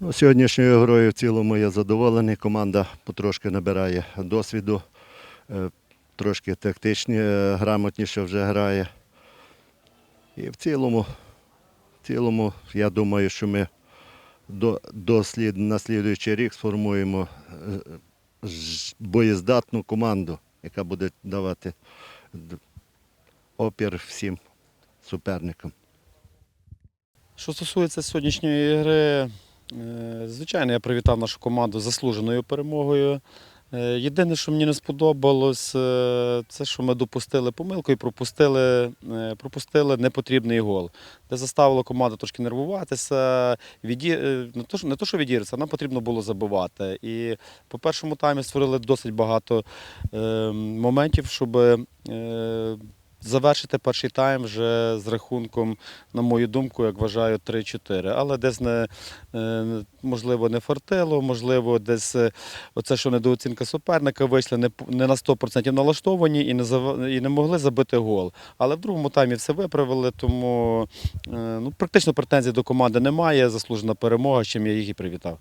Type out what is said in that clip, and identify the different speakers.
Speaker 1: Ну, сьогоднішньою грою в цілому я задоволений. Команда потрошки набирає досвіду, е, трошки тактичні, е, грамотніше вже грає. І в цілому, в цілому, я думаю, що ми до, до на слідуючий рік сформуємо е, боєздатну команду, яка буде давати опір всім суперникам.
Speaker 2: Що стосується сьогоднішньої гри, звичайно, я привітав нашу команду заслуженою перемогою. Е, Єдине, що мені не сподобалось, е, це що ми допустили помилку і пропустили, е, пропустили непотрібний гол, де заставило команду трошки нервуватися. Віді... е, Не то, не то, що відіритися, нам потрібно було забивати. І по першому таймі створили досить багато е, моментів, щоб е, завершити перший тайм вже з рахунком, на мою думку, як вважаю, 3-4. Але десь не е, можливо не фартило, можливо, десь е, оце, що недооцінка суперника, вийшли не, на 100% налаштовані і не, і не могли забити гол. Але в другому таймі все виправили, тому е, ну, практично претензій до команди немає. Заслужена перемога, чим я їх і привітав.